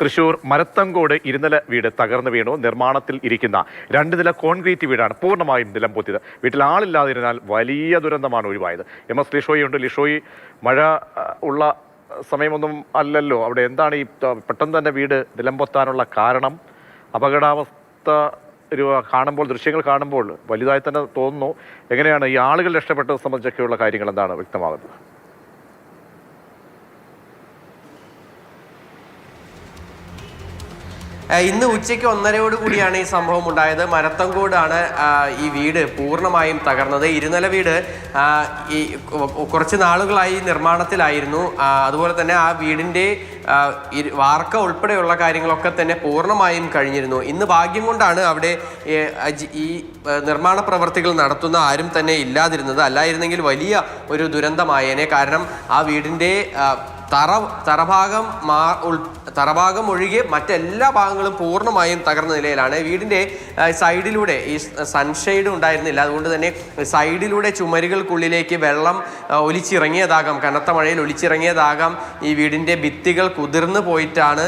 തൃശൂർ മരത്തങ്കോട് ഇരുനില വീട് തകർന്നു വീണു. നിർമ്മാണത്തിൽ ഇരിക്കുന്ന രണ്ട് നില കോൺക്രീറ്റ് വീടാണ് പൂർണമായും നിലം പൊത്തിയത്. വീട്ടിൽ ആളില്ലാതിരുന്നാൽ വലിയ ദുരന്തമാണ് ഒഴിവായത്. എം എസ് ലിഷോയി ഉണ്ട് ലിഷോയി മഴ ഉള്ള സമയമൊന്നും അല്ലല്ലോ. അവിടെ എന്താണ് ഈ പെട്ടെന്ന് തന്നെ വീട് നിലം പൊത്താനുള്ള കാരണം? അപകടാവസ്ഥ കാണുമ്പോൾ ദൃശ്യങ്ങൾ കാണുമ്പോൾ വലുതായി തന്നെ തോന്നുന്നു. എങ്ങനെയാണ് ഈ ആളുകൾ രക്ഷപ്പെട്ടത് സംബന്ധിച്ചൊക്കെയുള്ള കാര്യങ്ങൾ എന്താണ് വ്യക്തമാകുന്നത്? ഇന്ന് ഉച്ചയ്ക്ക് ഒന്നരയോട് കൂടിയാണ് ഈ സംഭവം ഉണ്ടായത്. മരത്തങ്കോടാണ് ഈ വീട് പൂർണമായും തകർന്നത്. ഇരുനില വീട് ഈ കുറച്ച് നാളുകളായി നിർമ്മാണത്തിലായിരുന്നു. അതുപോലെ തന്നെ ആ വീടിന്റെ വാർക്ക ഉൾപ്പെടെയുള്ള കാര്യങ്ങളൊക്കെ തന്നെ പൂർണമായും കഴിഞ്ഞിരുന്നു. ഇന്ന് ഭാഗ്യം കൊണ്ടാണ് അവിടെ ഈ നിർമ്മാണ പ്രവർത്തികൾ നടത്തുന്ന ആരും തന്നെ ഇല്ലാതിരുന്നത്. അല്ലായിരുന്നെങ്കിൽ വലിയ ഒരു ദുരന്തമായേനെ. കാരണം ആ വീടിന്റെ തറ തറഭാഗം മാ ഉൾ തറഭാഗം ഒഴികെ മറ്റെല്ലാ ഭാഗങ്ങളും പൂർണമായും തകർന്ന നിലയിലാണ്. വീടിന്റെ സൈഡിലൂടെ ഈ സൺഷെയ്ഡ് ഉണ്ടായിരുന്നില്ല. അതുകൊണ്ട് തന്നെ സൈഡിലൂടെ ചുമരുകൾക്കുള്ളിലേക്ക് വെള്ളം ഒലിച്ചിറങ്ങിയതാകാം. കനത്ത മഴയിൽ ഒലിച്ചിറങ്ങിയതാകാം ഈ വീടിന്റെ ഭിത്തികൾ കുതിർന്നു പോയിട്ടാണ്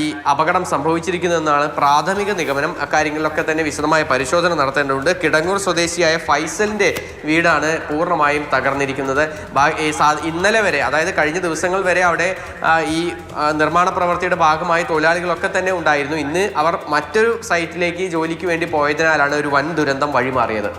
ഈ അപകടം സംഭവിച്ചിരിക്കുന്നതെന്നാണ് പ്രാഥമിക നിഗമനം. അക്കാര്യങ്ങളിലൊക്കെ തന്നെ വിശദമായ പരിശോധന നടത്തേണ്ടതുണ്ട്. കിടങ്ങൂർ സ്വദേശിയായ ഫൈസലിന്റെ വീടാണ് പൂർണമായും തകർന്നിരിക്കുന്നത്. ഇന്നലെ വരെ അതായത് കഴിഞ്ഞ ദിവസങ്ങൾ വരെ അവിടെ ഈ നിർമ്മാണ പ്രവൃത്തിയുടെ ഭാഗമായി തൊഴിലാളികളൊക്കെ തന്നെ ഉണ്ടായിരുന്നു. ഇന്ന് അവർ മറ്റൊരു സൈറ്റിലേക്ക് ജോലിക്ക് വേണ്ടി പോയതിനാലാണ് ഒരു വൻ ദുരന്തം വഴിമാറിയത്.